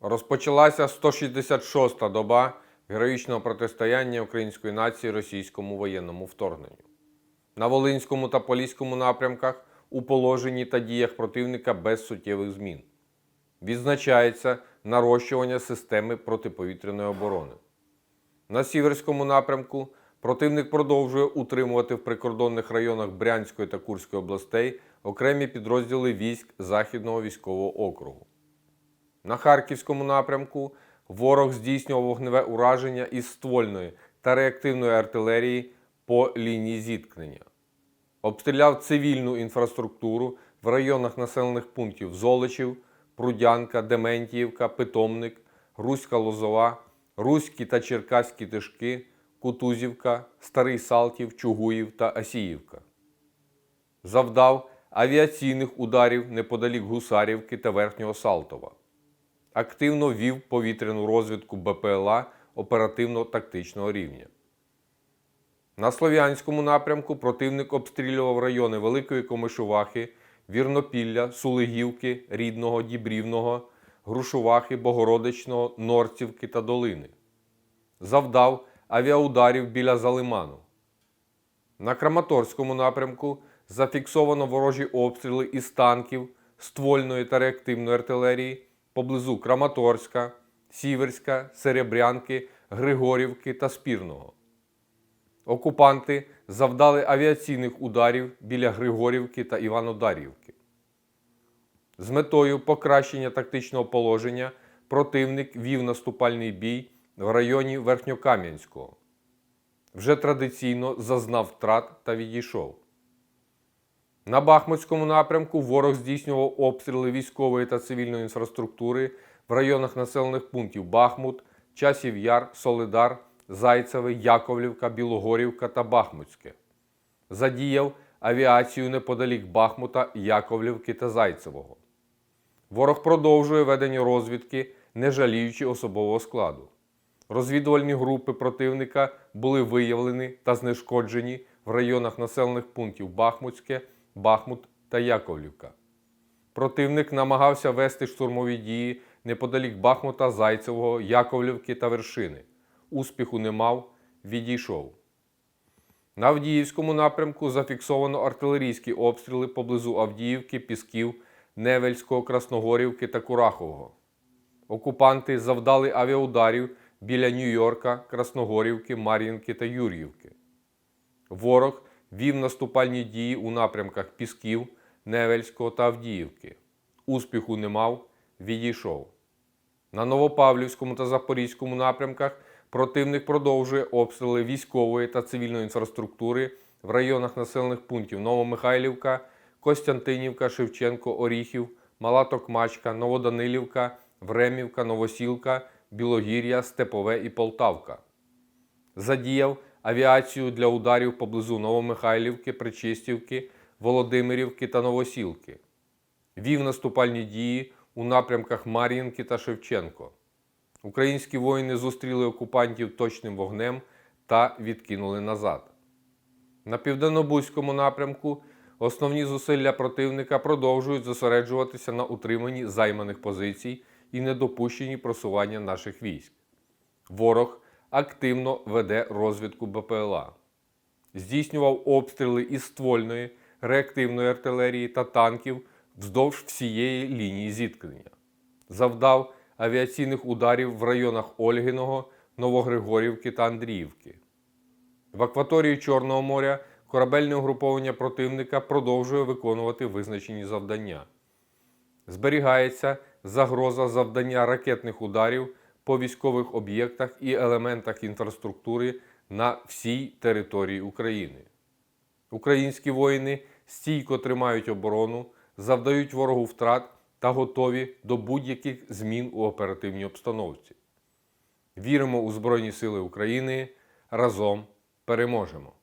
Розпочалася 166-та доба героїчного протистояння української нації російському воєнному вторгненню. На Волинському та Поліському напрямках у положенні та діях противника без суттєвих змін. Відзначається нарощування системи протиповітряної оборони. На Сіверському напрямку противник продовжує утримувати в прикордонних районах Брянської та Курської областей окремі підрозділи військ Західного військового округу. На Харківському напрямку ворог здійснював вогневе ураження із ствольної та реактивної артилерії по лінії зіткнення. Обстріляв цивільну інфраструктуру в районах населених пунктів Золочів, Прудянка, Дементіївка, Питомник, Руська Лозова, Руські та Черкаські Тишки, Кутузівка, Старий Салтів, Чугуїв та Асіївка. Завдав авіаційних ударів неподалік Гусарівки та Верхнього Салтова. Активно вів повітряну розвідку БПЛА оперативно-тактичного рівня. На Слов'янському напрямку противник обстрілював райони Великої Комишувахи, Вірнопілля, Сулигівки, Рідного, Дібрівного, Грушувахи, Богородичного, Норцівки та Долини. Завдав авіаударів біля Залиману. На Краматорському напрямку зафіксовано ворожі обстріли із танків, ствольної та реактивної артилерії поблизу Краматорська, Сіверська, Серебрянки, Григорівки та Спірного. Окупанти завдали авіаційних ударів біля Григорівки та Іванодарівки. З метою покращення тактичного положення противник вів наступальний бій в районі Верхньокам'янського. Вже традиційно зазнав втрат та відійшов. На Бахмутському напрямку ворог здійснював обстріли військової та цивільної інфраструктури в районах населених пунктів Бахмут, Часів Яр, Солидар, Зайцеве, Яковлівка, Білогорівка та Бахмутське. Задіяв авіацію неподалік Бахмута, Яковлівки та Зайцевого. Ворог продовжує ведення розвідки, не жаліючи особового складу. Розвідувальні групи противника були виявлені та знешкоджені в районах населених пунктів Бахмутське, Бахмут та Яковлівка. Противник намагався вести штурмові дії неподалік Бахмута, Зайцевого, Яковлівки та Вершини. Успіху не мав, відійшов. На Авдіївському напрямку зафіксовано артилерійські обстріли поблизу Авдіївки, Пісків, Невельського, Красногорівки та Курахового. Окупанти завдали авіаударів біля Нью-Йорка, Красногорівки, Мар'їнки та Юр'ївки. Ворог вів наступальні дії у напрямках Пісків, Невельського та Авдіївки. Успіху не мав, відійшов. На Новопавлівському та Запорізькому напрямках противник продовжує обстріли військової та цивільної інфраструктури в районах населених пунктів Новомихайлівка, Костянтинівка, Шевченко, Оріхів, Мала Токмачка, Новоданилівка, Времівка, Новосілка, Білогір'я, Степове і Полтавка. Задіяв авіацію для ударів поблизу Новомихайлівки, Причистівки, Володимирівки та Новосілки. Вів наступальні дії у напрямках Мар'їнки та Шевченко. Українські воїни зустріли окупантів точним вогнем та відкинули назад. На південнобузькому напрямку основні зусилля противника продовжують зосереджуватися на утриманні займаних позицій і недопущенні просування наших військ. Ворог активно веде розвідку БПЛА, здійснював обстріли із ствольної, реактивної артилерії та танків вздовж всієї лінії зіткнення, завдав авіаційних ударів в районах Ольгиного, Новогригорівки та Андріївки. В акваторії Чорного моря корабельне угруповання противника продовжує виконувати визначені завдання. Зберігається загроза завдання ракетних ударів по військових об'єктах і елементах інфраструктури на всій території України. Українські воїни стійко тримають оборону, завдають ворогу втрат та готові до будь-яких змін у оперативній обстановці. Віримо у Збройні Сили України. Разом переможемо!